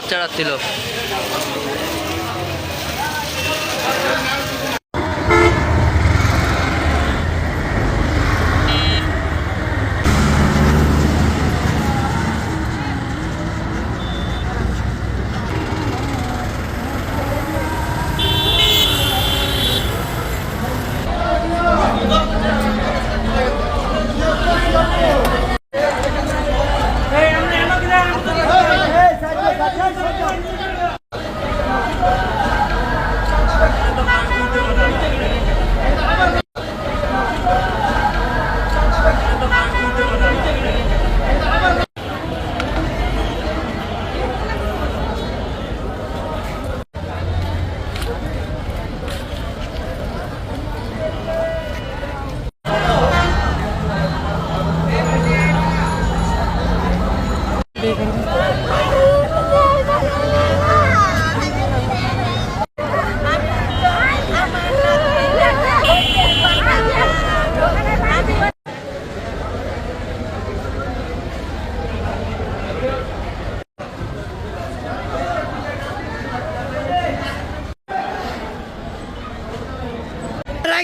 বাচ্চারা ছিল।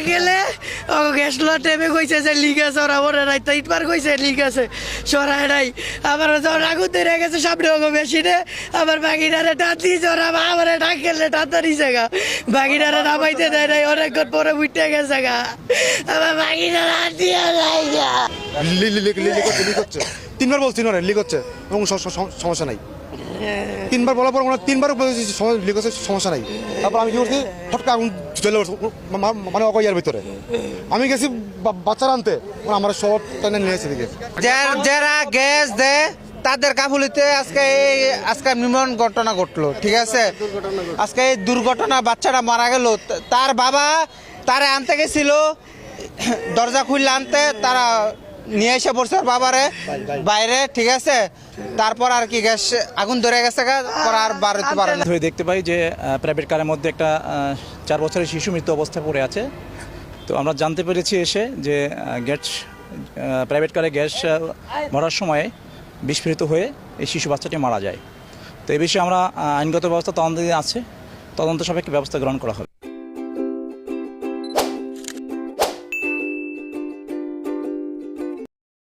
গেলে? ও গেছলো টেপে কইছে যে লিগ আছে ওরা ওরা নাই। তো ইটবার কইছে লিগ আছে। সরাই নাই। আবার যখন আগুন ধরে গেছে সামনে ওগো মেশিনে। আবার বাগিনারে টান দিয়েছে ওরা আবার ডাক গেলে টান ধরিছে গা। বাগিনারে নামাইতে দেয় নাই অনেকক্ষণ পরে উঠে গেছে গা। আবার বাগিনারে হাত দিয়ে নাই গা। লি- লি- লি- লি- লিক হচ্ছে লিক হচ্ছে তিনবার বলছি না লিক হচ্ছে এবং সমস্যা নাই। তিনবার বলার পর ওনার তিনবার হচ্ছে সমস্যা নাই। তারপর আমি কি করছি? ফটকা আগুন উঠছে, মানে অকয়ার ভিতরে। আমি গেছি বাচ্চারা আনতে আমার সব টেনে নিয়ে এসে দিকে যারা গ্যাস দেয় তাদের কাফুলিতে আজকে এই আজকে নির্মম ঘটনা ঘটলো ঠিক আছে? আজকে এই দুর্ঘটনা বাচ্চাটা মারা গেল তার বাবা তারে আনতে গেছিল দরজা খুললে আনতে তারা নিয়ে এসে পড়ছে বাবারে বাইরে ঠিক আছে? তারপর আর কি গ্যাস আগুন ধরে গেছে গা, পর আর বার হতে পারে না। ধরে দেখতে পাই যে প্রাইভেট কারের মধ্যে একটা চার বছরের শিশু মৃত্যু অবস্থায় পড়ে আছে। তো আমরা জানতে পেরেছি এসে যে গ্যাস প্রাইভেট কারে গ্যাস ভরার সময় বিস্ফোরিত হয়ে এই শিশু বাচ্চাটি মারা যায়। তো এই বিষয়ে আমরা আইনগত ব্যবস্থা তদন্ত আছে। তদন্ত সাপেক্ষে ব্যবস্থা গ্রহণ করা হবে।